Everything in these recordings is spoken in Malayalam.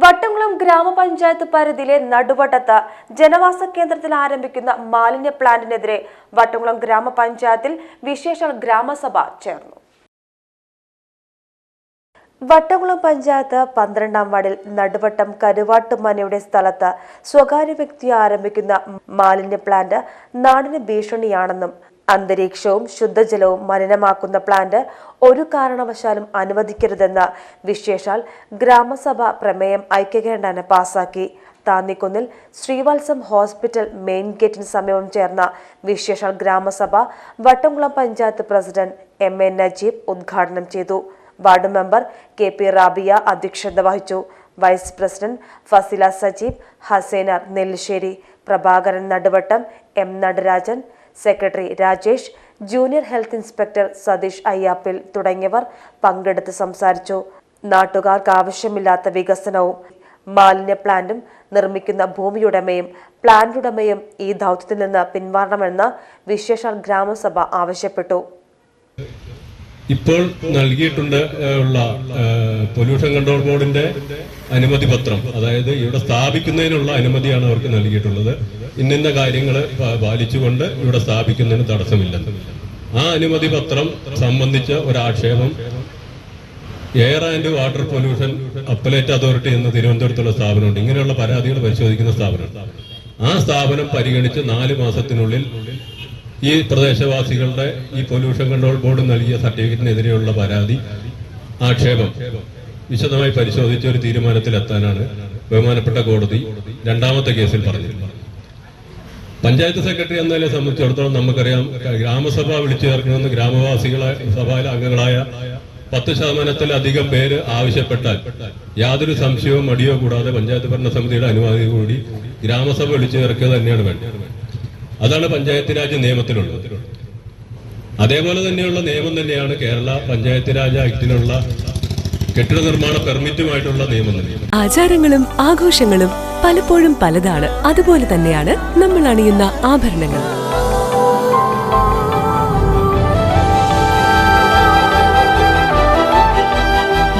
വട്ടംകുളം ഗ്രാമപഞ്ചായത്ത് പരിധിയിലെ നടുവട്ടത്ത് ജനവാസ കേന്ദ്രത്തിൽ ആരംഭിക്കുന്ന മാലിന്യ പ്ലാന്റിനെതിരെ വട്ടംകുളം ഗ്രാമപഞ്ചായത്തിൽ വിശേഷ ഗ്രാമസഭ ചേർന്നു. വട്ടംകുളം പഞ്ചായത്ത് പന്ത്രണ്ടാം വാർഡിൽ നടുവട്ടം കരുവാട്ടുമനയുടെ സ്ഥലത്ത് സ്വകാര്യ വ്യക്തി ആരംഭിക്കുന്ന മാലിന്യ പ്ലാന്റ് നാടിന് ഭീഷണിയാണെന്നും അന്തരീക്ഷവും ശുദ്ധജലവും മലിനമാക്കുന്ന പ്ലാന്റ് ഒരു കാരണവശാലും അനുവദിക്കരുതെന്ന വിശേഷാൽ ഗ്രാമസഭ പ്രമേയം ഐക്യകണ്ഠേന പാസാക്കി. താന്നിക്കുന്നിൽ ശ്രീവത്സം ഹോസ്പിറ്റൽ മെയിൻ ഗേറ്റിന് സമീപം ചേർന്ന വിശേഷാൽ ഗ്രാമസഭ Vattamkulam panchayat president M A Najeeb ഉദ്ഘാടനം ചെയ്തു. Ward member K P Rabiya അധ്യക്ഷത വഹിച്ചു. Vice president Fasila Sajeeb Hasenar Nellissery Prabhakaran Naduvattam M Natarajan secretary Rajesh junior health inspector Satheesh Ayyappil തുടങ്ങിയവർ പങ്കെടുത്ത് സംസാരിച്ചു. നാട്ടുകാർക്ക് ആവശ്യമില്ലാത്ത വികസനവും മാലിന്യ പ്ലാന്റും നിർമ്മിക്കുന്ന ഭൂമിയുടമയും പ്ലാന്റ് ഉടമയും ഈ ദൗത്യത്തിൽ നിന്ന് പിന്മാറണമെന്ന് വിശേഷാൽ ഗ്രാമസഭ ആവശ്യപ്പെട്ടു. ഇപ്പോൾ നൽകിയിട്ടുണ്ട് ഉള്ള പൊല്യൂഷൻ കൺട്രോൾ ബോർഡിന്റെ അനുമതി പത്രം. അതായത് ഇവിടെ സ്ഥാപിക്കുന്നതിനുള്ള അനുമതിയാണ് അവർക്ക് നൽകിയിട്ടുള്ളത്. ഇന്നിന്ന കാര്യങ്ങൾ പാലിച്ചുകൊണ്ട് ഇവിടെ സ്ഥാപിക്കുന്നതിന് തടസ്സമില്ലെന്ന്. ആ അനുമതി പത്രം സംബന്ധിച്ച ഒരാക്ഷേപം air and water pollution appellate authority എന്ന തിരുവനന്തപുരത്തുള്ള സ്ഥാപനമുണ്ട്. ഇങ്ങനെയുള്ള പരാതികൾ പരിശോധിക്കുന്ന സ്ഥാപനം ആ സ്ഥാപനം പരിഗണിച്ച് നാല് മാസത്തിനുള്ളിൽ ഈ പ്രദേശവാസികളുടെ ഈ പൊല്യൂഷൻ കൺട്രോൾ ബോർഡ് നൽകിയ സർട്ടിഫിക്കറ്റിനെതിരെയുള്ള പരാതി ആക്ഷേപം. വിശദമായി പരിശോധിച്ച ഒരു തീരുമാനത്തിലെത്താനാണ് ബഹുമാനപ്പെട്ട കോടതി രണ്ടാമത്തെ കേസിൽ പറഞ്ഞിട്ടുള്ളത്. പഞ്ചായത്ത് സെക്രട്ടറി എന്നതിനെ സംബന്ധിച്ചിടത്തോളം നമുക്കറിയാം ഗ്രാമസഭ വിളിച്ചു ചേർക്കണമെന്ന് ഗ്രാമവാസികളെ സഭയിലെ അംഗങ്ങളായ പത്ത് ശതമാനത്തിലധികം പേര് ആവശ്യപ്പെട്ടാൽ യാതൊരു സംശയവും മടിയോ കൂടാതെ പഞ്ചായത്ത് ഭരണസമിതിയുടെ അനുമതി കൂടി ഗ്രാമസഭ വിളിച്ചു ചേർക്കുക തന്നെയാണ് വേണ്ടത്. അതാണ് പഞ്ചായത്ത് രാജ് നിയമത്തിലുള്ളത്. അതേപോലെ തന്നെയുള്ള നിയമം തന്നെയാണ് കേരള പഞ്ചായത്ത് രാജ് ആക്ടിനുള്ള കെട്ടിട നിർമ്മാണ പെർമിറ്റുമായിട്ടുള്ള നിയമം ആചാരങ്ങളും ആഘോഷങ്ങളും പലപ്പോഴും പലതാണ്. അതുപോലെ തന്നെയാണ് നമ്മൾ അണിയുന്ന ആഭരണങ്ങൾ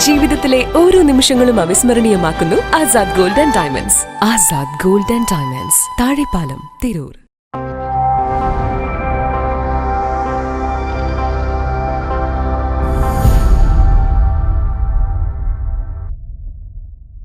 ജീവിതത്തിലെ ഓരോ നിമിഷങ്ങളും അവിസ്മരണീയമാക്കുന്നു Azad gold and diamonds. Azad gold and diamonds. Thazhepalam Tirur.